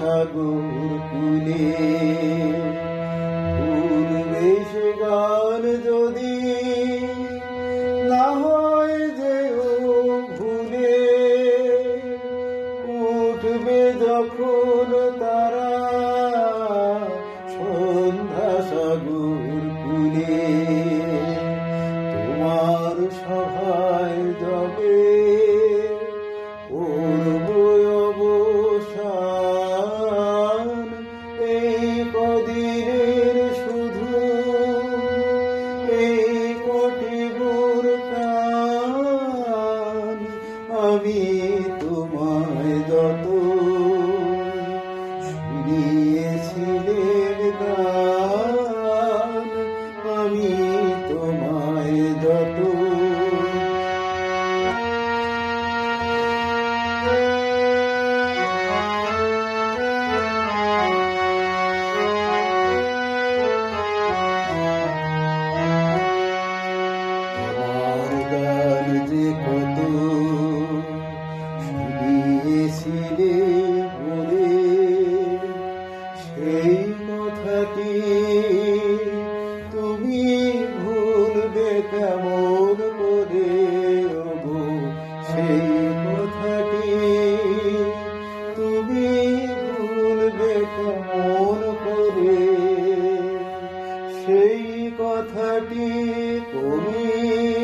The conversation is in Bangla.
সন্ধ্যা সাগর কুলে ভুল মিশে গান যদি না হয় যে ভুলে। উঠবে যখন তারা সন্ধ্যা সাগর কুলে কদিনের শুধু এই কোটি প্রাণ আমি তোমায় যত শুনিয়েছিলেন বলে, সেই কথাটি তুমি ভুলবে কেমন করে? সেই কথাটি তুমি ভুলবে কেমন করে? সেই কথাটি তুমি